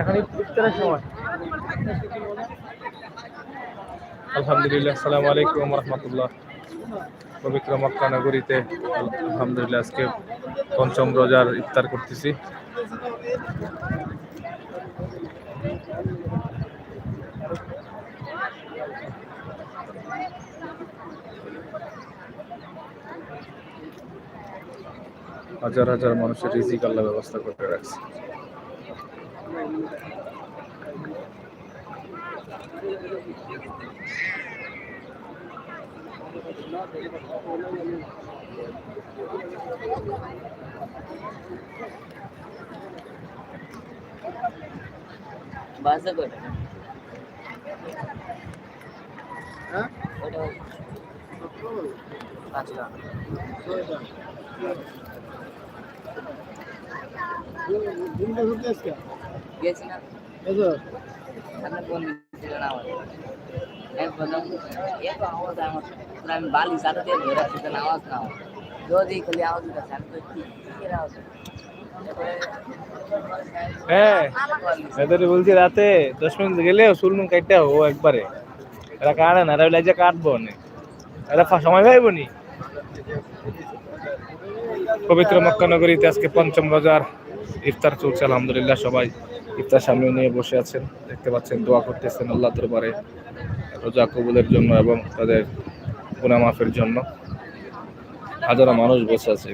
এখন ইফতারের সময়। আলহামদুলিল্লাহ, আসসালামু আলাইকুম রহমতুল্লাহ পবিত্র মক্কা নগরীতে, আলহামদুলিল্লাহ, আজকে পঞ্চম রোজার ইফতার করতেছি। হাজার হাজার মানুষের রিজিক আল্লাহ ব্যবস্থা করে রাখছে। বাসা করে। হ্যাঁ? ওটা পাঁচটা। দিনটা ঘুরতে আজকে গেছি না বুঝো ফোন দিচ্ছিল আমার এক বললাম এত আওয়াজ আমার আমি বালি সাথে দিয়ে ধরে রাখছি আওয়াজ না যদি খালি আওয়াজ দিতেছে আমি তো কিসের আওয়াজ? হ্যাঁ বলছি রাতে দশ মিনিট গেলে চুলমুন কাটতে ও একবারে। এরা কাটে না, এরা লেজে কাটবো না। সময় পাইব নি। পবিত্র মক্কা নগরীতে আজকে পঞ্চম রোজার ইফতার চলছে, আলহামদুলিল্লাহ সবাই। ইফতার সামনে নিয়ে বসে আছেন দেখতে পাচ্ছেন দোয়া করতেছেন আল্লাহ দরবারে রোজা কবুলের জন্য এবং তাদের গুনাহ মাফের জন্য। হাজারো মানুষ বসে আছে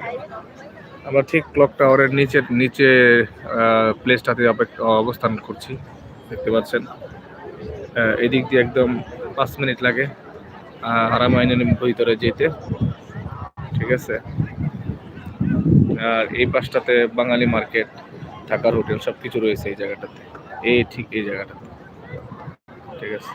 আমরা ঠিক ক্লক টাওয়ারের নিচে নিচে প্লেসটাতে অবস্থান করছি দেখতে পাচ্ছেন। এদিক দিয়ে একদম পাঁচ মিনিট লাগে আহ, হারাম আইনের ভিতরে যেতে। ঠিক আছে? আর এই পাশটাতে বাঙালি মার্কেট। ঢাকার হোটেল সব কিছু রয়েছে এই জায়গাটাতে। এই ঠিক এই জায়গাটাতে। ঠিক আছে।